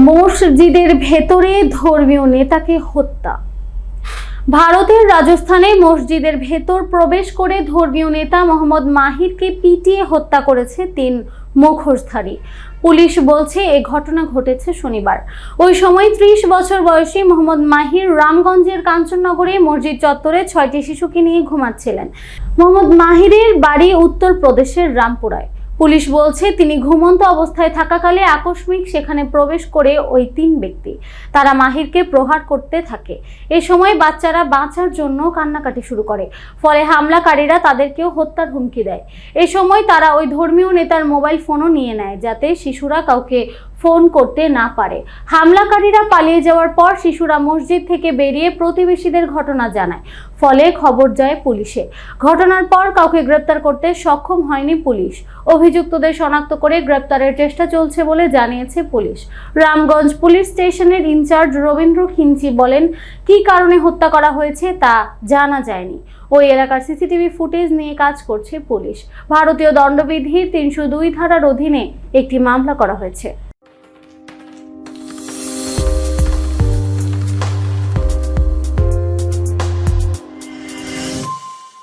মসজিদের ভেতরে ধর্মীয় নেতাকে হত্যা। ভারতের রাজস্থানে মসজিদের ভেতর প্রবেশ করে ধর্মীয় নেতা মোহাম্মদ মাহিরকে পিটিয়ে হত্যা করেছে তিন মুখোশধারী। পুলিশ বলছে, এ ঘটনা ঘটেছে শনিবার। ওই সময় ত্রিশ বছর বয়সী মোহাম্মদ মাহির রামগঞ্জের কাঞ্চননগরে মসজিদ চত্বরে ছয়টি শিশুকে নিয়ে ঘুমাচ্ছিলেন। মোহাম্মদ মাহিরের বাড়ি উত্তরপ্রদেশের রামপুরায়। পুলিশ বলছে, তিনি ঘুমন্ত অবস্থায় থাকাকালে আকস্মিক সেখানে প্রবেশ করে ওই তিন ব্যক্তি। তারা মাহিরকে প্রহার করতে থাকে। এ সময় বাচ্চারা বাঁচার জন্য কান্নাকাটি শুরু করে। ফলে হামলাকারীরা তাদেরকেও হত্যার হুমকি দেয়। এ সময় তারা ওই ধর্মীয় নেতার মোবাইল ফোনও নিয়ে নেয়, যাতে শিশুরা কাউকে ফোন করতে না পারে। হামলাকারীরা পালিয়ে যাওয়ার পর শিশুরা মসজিদ থেকে বেরিয়ে প্রতিবেশীদের ঘটনা জানায়। ফলে খবর যায় পুলিশে। ঘটনার পর কাউকে গ্রেপ্তার করতে সক্ষম হয়নি পুলিশ। অভিযুক্তদের শনাক্ত করে গ্রেপ্তারের চেষ্টা চলছে বলে জানিয়েছে পুলিশ। রামগঞ্জ পুলিশ স্টেশনের ইনচার্জ রবীন্দ্র খিঞ্চি বলেন, কী কারণে হত্যা করা হয়েছে তা জানা যায়নি। ওই এলাকার সিসিটিভি ফুটেজ নিয়ে কাজ করছে পুলিশ। ভারতীয় দণ্ডবিধির তিনশো দুই ধারার অধীনে একটি মামলা করা হয়েছে।